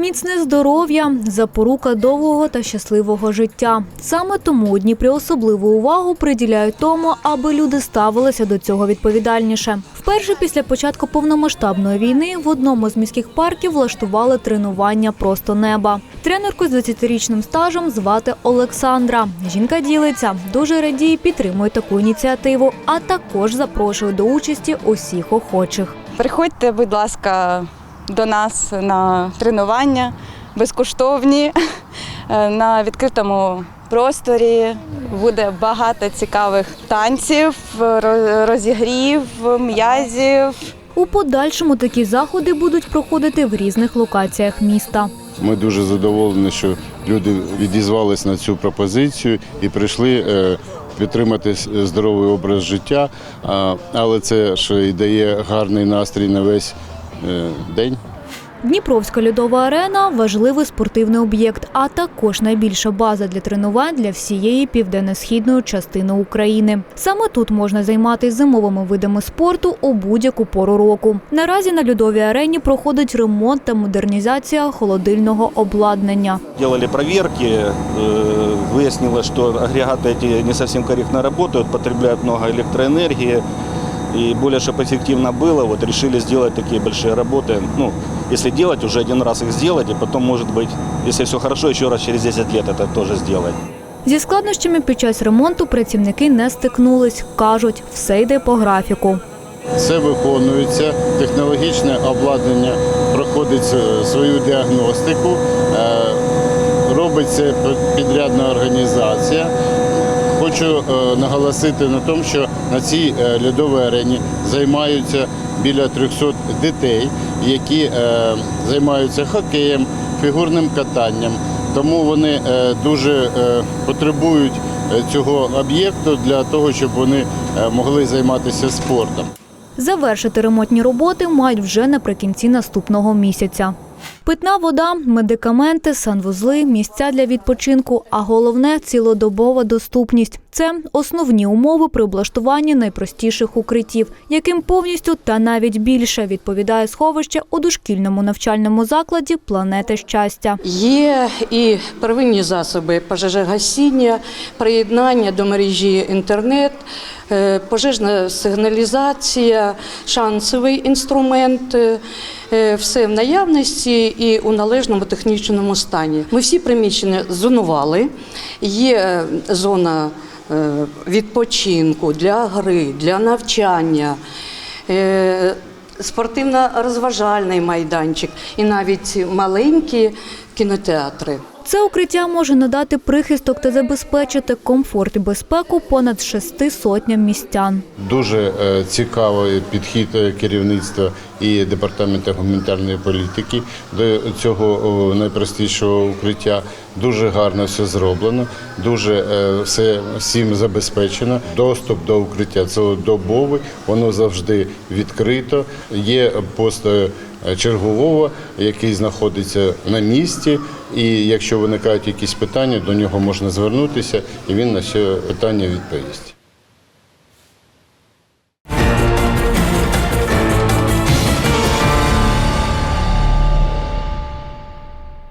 Міцне здоров'я запорука довгого та щасливого життя. Саме тому у Дніпрі особливу увагу приділяють тому, аби люди ставилися до цього відповідальніше. Вперше після початку повномасштабної війни в одному з міських парків влаштували тренування просто неба. Тренерку з 20-річним стажем звати Олександра. Жінка ділиться, дуже радіє, підтримує таку ініціативу, а також запрошує до участі усіх охочих. Приходьте, будь ласка, до нас на тренування безкоштовні е, на відкритому просторі. Буде багато цікавих танців, розігрів, м'язів. У подальшому такі заходи будуть проходити в різних локаціях міста. Ми дуже задоволені, що люди відізвались на цю пропозицію і прийшли е, підтримати здоровий образ життя, але це ще й дає гарний настрій на весь день. Дніпровська льодова арена важливий спортивний об'єкт, а також найбільша база для тренувань для всієї південно-східної частини України. Саме тут можна займатися зимовими видами спорту у будь-яку пору року. Наразі на льодовій арені проходить ремонт та модернізація холодильного обладнання. Делали проверки, э, выяснилось, что агрегаты эти не совсем корректно работают, потребляют много электроэнергии. И более, чтобы эффективно было, вот решили сделать такие большие работы. Ну, если делать, уже один раз их сделать, и потом, может быть, если все хорошо, еще раз через 10 лет это тоже сделать. Зі складнощами під час ремонту працівники не стикнулись. кажуть, все йде по графіку. Все виконується, технологічне обладнання проходить е, свою діагностику, е, робиться підрядна організація. Хочу е, наголосити на тому, що на цій е, льодовій арені займаються біля 300 дітей, які е, займаються хокеєм, фігурним катанням. Тому вони дуже потребують цього об'єкту для того, щоб вони могли займатися спортом. Завершити ремонтні роботи мають вже наприкінці наступного місяця. Питна вода, медикаменти, санвузли, місця для відпочинку, а головне цілодобова доступність. Це основні умови при облаштуванні найпростіших укриттів, яким повністю та навіть більше відповідає сховище у дошкільному навчальному закладі Планета щастя. Є і первинні засоби пожежогасіння, приєднання до мережі інтернет, е, пожежна сигналізація, шансовий інструмент. е, Все в наявності і у належному технічному стані. Ми всі приміщення зонували. Є е, зона е, відпочинку для гри, для навчання. е, спортивно-розважальний майданчик і навіть маленькі кінотеатри. Це укриття може надати прихисток та забезпечити комфорт і безпеку понад шести сотням містян. Дуже цікавий підхід керівництва і департаменту гуманітарної політики до цього найпростішого укриття. Дуже гарно все зроблено, дуже е, все всім забезпечено. Доступ до укриття цілодобовий, воно завжди відкрито. Є пост е, чергового, який знаходиться на місці. І якщо виникають якісь питання, до нього можна звернутися, і він на це питання відповість.